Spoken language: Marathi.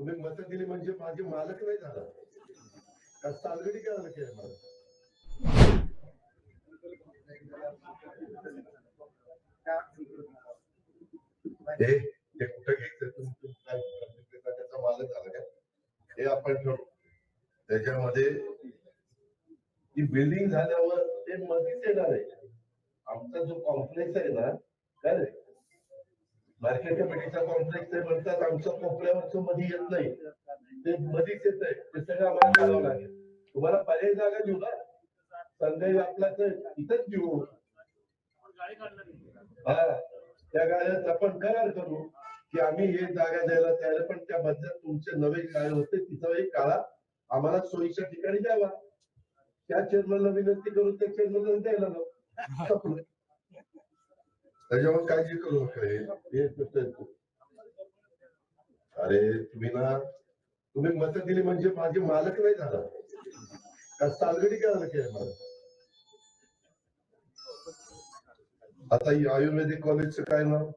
तुम्ही मत दिली म्हणजे माझे मालक नाही झाला. का सालगडी करायला केलं मला? हे ते कुठं घ्यायचं? तुम्ही काय त्याचा मालक झाला का? हे आपण ठरवू. त्याच्यामध्ये ती बिल्डिंग झाल्यावर ते मध्येच येणार आहे. आमचा जो कॉम्प्लेक्स आहे ना काय रे? मार्केट कमिटीचा कॉम्प्लेक्स ते म्हणतात आमच्या कोपऱ्यावरचं मध्ये येत नाही. ते मध्येच येत आहे. ते सगळं आम्हाला करावं लागेल. तुम्हाला पर्याय जागा देऊ ना. संघही आपला तर इथंच देऊ. हा. त्या गाड्यात आपण करार करू की आम्ही हे जागा द्यायला तयार पण त्या बदल्यात तुमचे नवे काय होते तिथं एक काळा आम्हाला सोयीच्या ठिकाणी द्यावा. त्या चेअरमनला विनंती करून त्या चेअरमनला द्यायला लावू. त्याच्यामुळे काय काळजी करू नका अरे तुम्ही ना तुम्ही मत दिली म्हणजे माझे मालक नाही झाला. का सालगडी करायला केलं मला? आता आयुर्वेदिक कॉलेजचं काय नाव?